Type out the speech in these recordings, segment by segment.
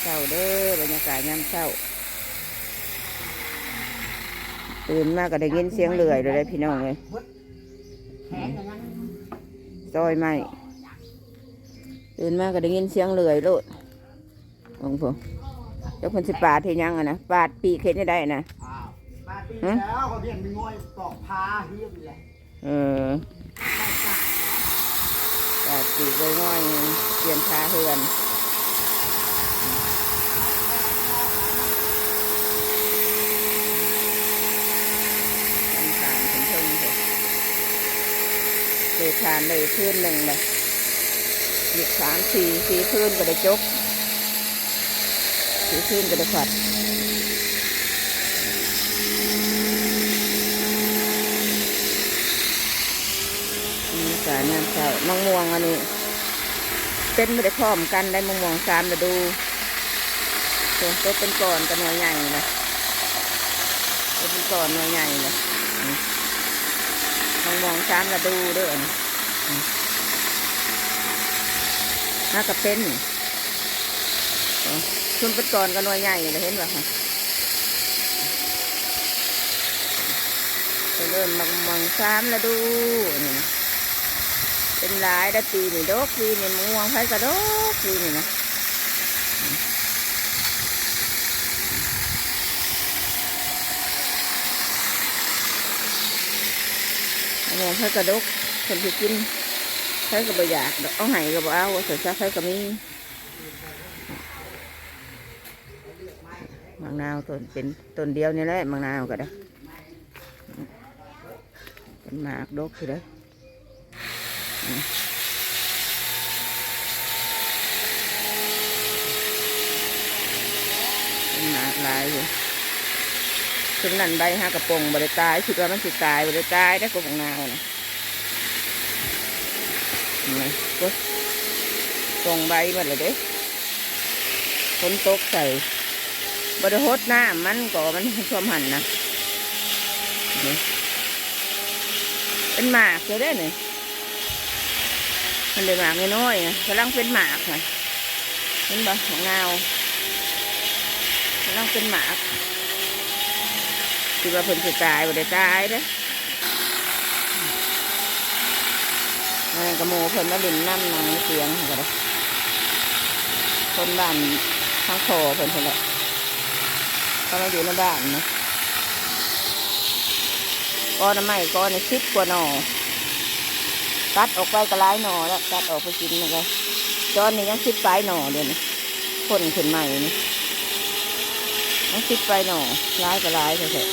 เช้าเด้อบรรยากาศยามเช้าตื่นมาก็ได้ยินเสียงเลื่อยเลยเด้อพี่น้องเลยแขนอย่างนั้นซอยไหมตื่นมาก็ได้ยินเสียงเลื่อยโลดมองพงเจ้าคนสิปาดที่ยังอะนะปาดปีกเห็นได้นะอ้าวมาปีแล้วเขาเรียนเป็นงวยตอกพาเฮียนเลยเออปาดปีกเลยง่อยเปลี่ยนชาเฮือนทำทานถึงเพิ่งเถอะ เจอทานเลยคืนหนึ่งเลยอีกสามสี่สี่คืนก็ได้จกสี่คืนก็ได้ฝัดมีสารน้ำเช้ามะม่วงอันนี้เป็นไม่ได้พร้อมกันได้มะม่วงสามฤดูตัวเป็นก่อนกับหน่วยใหญ่เลยเป็นก่อนหน่วยใหญ่เล ยอืมมะม่วงสามฤดูเด้วยอันนี้อืมน่าจะเป็นชุนป็นก่อนกับหน่วยใหญ่เลยเห็นป่ะคะเป็นเริ่มมะม่วงสามฤดูนี่นะเป็นหลายได้ปีนี่ดกปีนี่มะม่วงไผ่กระดกปีนี่นะ มะม่วงไผ่กระดกคนที่กินไผ่ก็บ่อยากเอาไห้ก็บ่เอาว่าสวยจ้าไผ่ก็มีมะนาวต้นเป็นต้นเดียวนี่แหละมะนาวก็ได้เป็นหมากดกคือได้เป็นหมากหลายอยู่ ถึงนั่นใบห้ากระปงบริตายคิดว่ามันสิตายบริตายได้กบงนาวนะนไหมก็ตรงใบหมดเลยเด้ฝนตกใส่บริหดน้ำมันก็มันท่วมหันนะนี่เป็นหมากเลยได้เนี่ยมันเลยหมากน้อยๆนะกำลังเป็นหมากนะเห็นบ่ของนาวมังเป็นหมาก คือว่าเพิ่นสิตายบ่ได้ตายเด้อนั่นกระโมเพิ่นมาเล่นน้ำนางเสียงก็ได้คนบ้านข้างคอเพิ่นเพิ่นแหละเขามาอยู่ในบ้านนะก้อนไม้ก้อนในสิบกว่าหน่อตัดออกไปก็หลายหน่อแล้วตัดออกไปกินนะครับจอนนี้ยังสิบปลายหน่อเดี๋ยวนี้คนขึ้นใหม่นี่ต้องคิดไปหน่อร้ายก็ร้ายเถอะ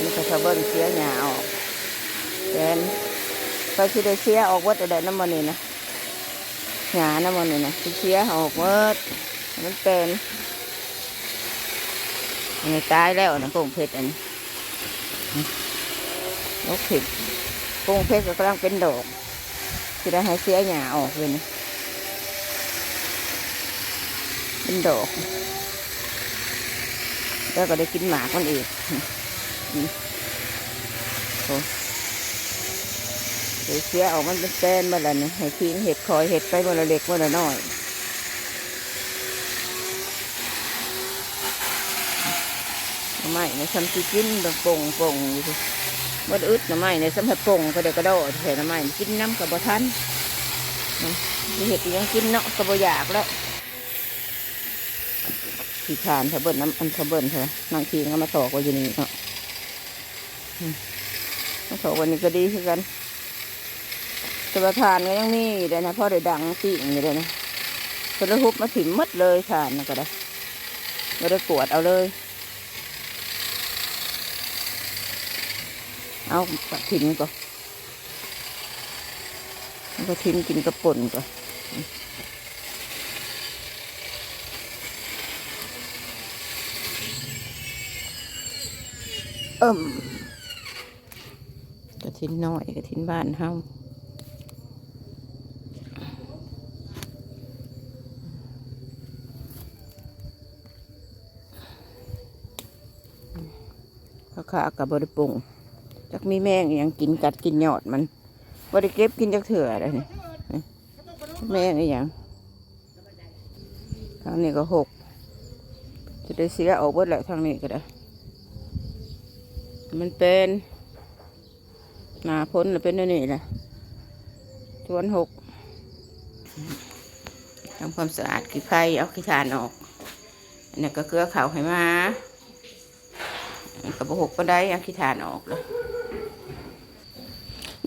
นี่ก็จะ เบิ้ลเสียหยาออกแทนไปที่ได้เสียออกวัดอะไรน้ำมันนี่นะหยาน้ำมันนี่นะที่เสียออกวัดมันเป็นนนี้ตายแล้วนะกงเพชรอันนี้นกผิดกุ้งเพชรก็กำลังเป็นดอกจะได้ให้เสียหยาออกเลยนะเป็นดอกแล้วก็ได้กินหมากมันอีก โอ้เดี๋ยวเสียออกมันเป็นแป้นมาแล้วนี่ให้ทิ้งเห็ดคอยเห็ดไปมันละเล็กมันละน้อยไม่ในะทำสิกินแบบป่งป่งอยู่สิบดอึดน่อไม้ในสมัยปงก็เดี๋ยวกระโดดเห็นหน่อไม้กินน้ำกับบทันมีเห็ดยังกินเนาะกับบอยากแล้วขี้ขานเถอะเบิ้ลน้ำอันเถอะเบิ้ลเถอะนางทีก็มาถอกไว้อยู่นี่เนาะ อืมมาถวันนี้ก็ดีคือกันแต่ว่าทานก็ยังนี่เลยนะพราะได้ดังติ่งอยู่เลยนะเป็นระหุบมาถิ่มหมดเลยทานก็ได้ไม่ได้กวดเอาเลย เอาปะทิ้งก่อนก็ทิ้งกินกระป่นก่อนเอิ่ม ทิ้นน้อยกระทิ้นบ้านเฮาข้าขากับบริปุงจักมีแมงยังกินกัดกินยอดมันบ่ได้เก็บกินจักเถื่ออะไรนี่นี่แมงอหยังทางนี้ก็หกจะได้เสียออกเบิดแหละทางนี้ก็ได้ มันเป็น หนาพ้นแล้วเป็นอันนี่แหละชวนหกทำความสะอาดขี้ไผ่เอาขี้ทานออกอันนี้ก็เกลือขาวให้มาอันกับหกก็ได้เอาขี้ทานออกเลย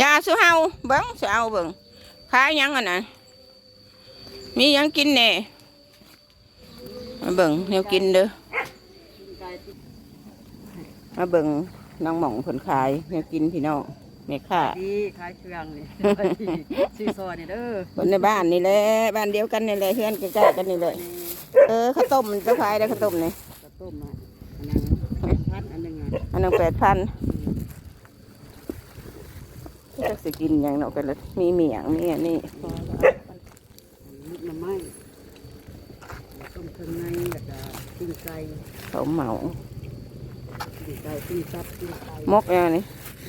ยาสู้เฮาเบิ้งสู้เอาเบิ้งขายยังอะนะมียังกินแน่มาเบิ้งแนวกินเด้อมาเบิ่งน้องหม่องผลขายแม่กินพี่น้อง แม่ค่าดีขายเครื่องนี่ซื้อซอยนี่เด้อคนในบ้านนี่แหละบ้านเดียวกันนี่แหละเพื่อนใกล้ๆกันนี่แหละนี่เออข้าวต้มจะขายได้ข้าวต้มนี่ข้าวต้มอะอันนั้นพันอันหนึงอะอันหนึงแปดพันจะสิกินอย่างเนาะกันเลยมีเมียงมีอันนี้พอแล้วมุกน้ำไม้ต้มเครื่องในแล้วก็ปิ้งไก่เขาเหมาปิ้งไก่ปิ้งซับปิ้งไก่มกอย่างนี้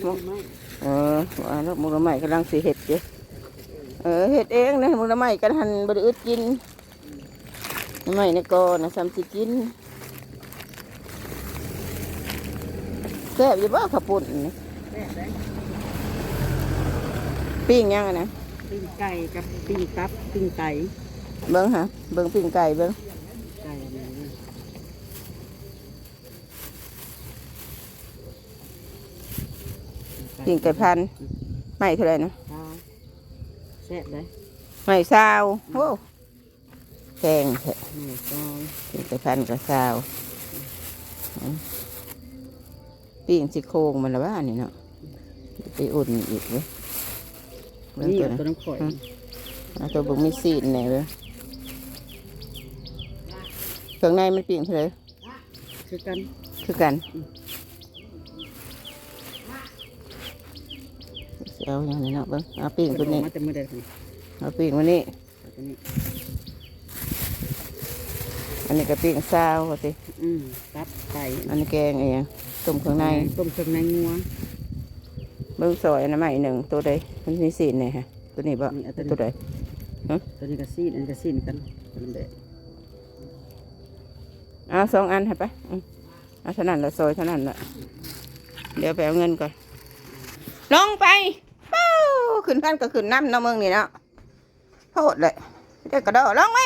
มุกน้ำไม้เออว่าแล้วมุกละไม้กำลังสิเห็ดอยู่เออเห็ดเองนะมุกละไม้กันหันบริอึดกินละไม้ในกอนะซ้ำสิกินแซ่บอยู่บ่ขับปุ่นนี่แซ่บเลยปิ้งยังอะนะปิ้งไก่กับปิ้งตับปิ้งไก่เบิ้งฮะเบิ้งปิ้งไก่เบิ้ง ไก่อันนี้ ปิ้งไก่พันธุ์ไม่เท่าไหรนะข้าวแซ่บเลยไม่ซาวโอ้แพงแท้นี่ซอยปิ้งไก่พันธุ์กับซาวอืมปิ้งซี่โครงมันละบ้านนี่เนาะไปอุ่นอีกเว้ยเบิ้งนี่ตัวเอานะตัวน้ำข่อยเอาตัวเบิ้งมีซีนแน่เลยเครื่องในมันปิ้งเท่าไหรคือกันคือกัน เอาอย่างนี้เนาะเบิ้งเอาปิ้งตัวนี้มาแต่มือใดคนเอาปิ้งวันนี้เอาตัวนี้อันนี้ก็ปิ้งซาวว่าสิอืมตับไก่อันนี้แกงเองต้มเครื่องในต้มเครื่องในงัวเบิ้งซอยอันนั้นใหม่หนึ่งตัวใดมันมีสีนี่ฮะตัวนี้บ่นี่เอาตัวนี้ตัวใดตัวนี้ก็ซีนอันนี้ก็ซีนกันคนละแบบเอาสองอันให้ไปอืมเอาเท่านั้นละซอยเท่านั้นละเดี๋ยวไปเอาเงินก่อน ลงไปเป้า ขึ้นกันก็ขึ้นน้ำเนาะเมืองนี่เนาะโทษเลยเด็กกระโดดลงไหม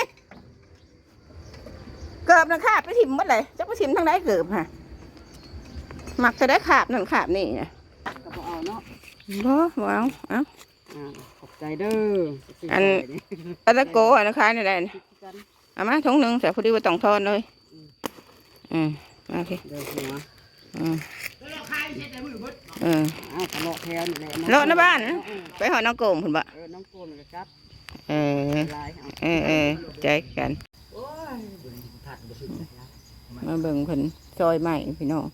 เกือบนะขาบไปถิ่มหมดเลยจะไปถิ่มทางไหนเกือบฮะมักจะได้ขาบนั่นขาบนี่นะก็พอเอาเนาะบ่บ่เอาเอาอ่าขอบใจเด้อซื้อันซยนี่อันตะโกอันนะคายนี่ได้นี่คือกันเอามาถุงหนึ่งแต่พอดีว่าต้องทอนเลยอืมมาพี่เด้อหัวอืม เอออ้าวตลอดแถวนี่แหละเลาะหน้าบ้านเออไปหอน้องโกมคุณบะเออน้องโกนก็จับเออลายเอาเออเออใจกันโอ้ยถัดบ่ถึงนะมาเบิ่งเพิ่นซอยใหม่พี่น้อง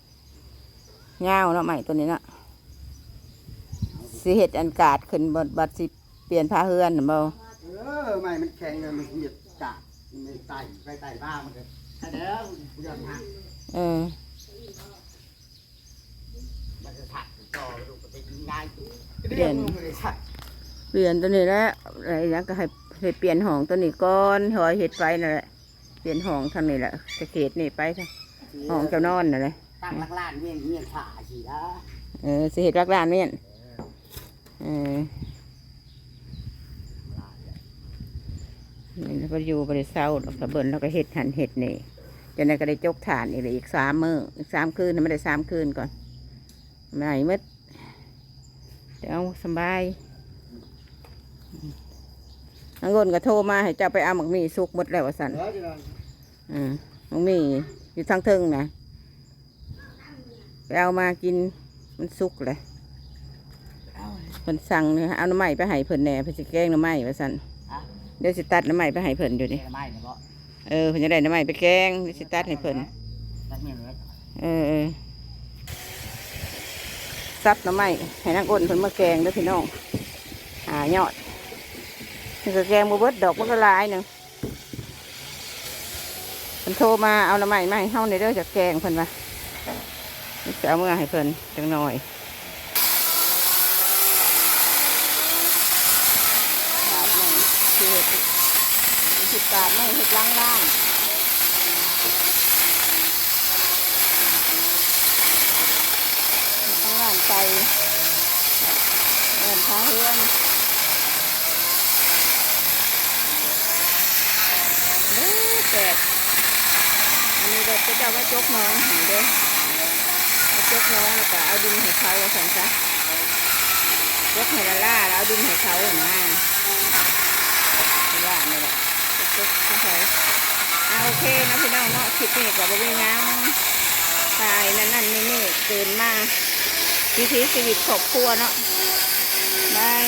เงาวเนาะใหม่ตัวนี้เนาะสิเฮ็ดอันกาดขึ้นบดบัดสิเปลี่ยนผ้าเฮือนน่ะบ่เออไม่มันแข็งเลยมันเหยียดจัดมันไต่ไปไต่บ้ามันเลยถ้าเด้อกูยอมหักเออ มัน จะถัดต่อดูปฏิกิริยาเรียนมึงเลยถัดเปลี่ยนตัวนี้แล้วอะไรอย่างก็ให้ให้เปลี่ยนห้องตัวนี้ก่อนหอยเฮ็ดไปนั่นแหละเปลี่ยนห้องทางนี้แหละสะเขตนี่ไปทางห้องเจ้านอนนั่นแหละตั้งลักล้านเมียนเมียนผ่าฉีดะเออสิเห็ดรักร้านเนี่ยเออนี่แล้วก็อยู่บริเศร้าดอกกระเบินแล้วก็เห็ดหันเห็ดนี่จนนั้นก็ได้จกฐานอีกเลยอีกสามมืออีกสามคืนนะไม่ได้สามคืนก่อน ไม่ไหนมืดเดี๋ยวเอาสบายนังกนก็โทรมาให้เจ้าไปเอาหมักหมี่สุกหมดแล้ววะสันเออจะนอนอืมหมักหมี่อยู่ทางเทึงนะไปเอามากินมันสุกเลยเพิ่นสั่งเนี่ยเอาหน้ำไม้ไปให้เพิ่นแหน่เพิ่นสิแกงหน้ำไม้ว่าซั่นเดี๋ยวสิตัดหน้ำไม้ไปให้เพิ่นอยู่นี่ไม่เนี่ยเพราะเออเพิ่นจะได้หน้ำไม้ไปแกงเดี๋ยวสิตัดให้เพิ่นตัดเมียนเลยเออเออ ซับน้ำไม้ให้นางอ้นเพิ่นมะแกงด้วยพี่น้องหายอดนี่กแกงบ่เบิดดอกมันก็ลายหนึ่งเพิ่นโทรมาเอาน้ำไม้มาให้เข้าในเรื่องจากแกงเพิ่นมาจะเอาเมื่อให้เพิ่นจังหน่อยสิบบาทไม่เห็ดล้างๆ เอินพาเพื่อนเด้อแปดอันนี้เด็กจะจะไว้จกน้องหายเด้อไว้จกน้องแล้วก็เอาดินให้เขาแล้วสั่นซะจกให้ละล่าแล้วเอาดินให้เขาอะนะว่านี่แหละจกเข้าไปอ่าโอเคนะพี่น้องเนาะคลิปนี้กับบริยังตายนั่นนั่นนี่นี่ตื่นมา วิถีชีวิตครอบครัวเนาะบาย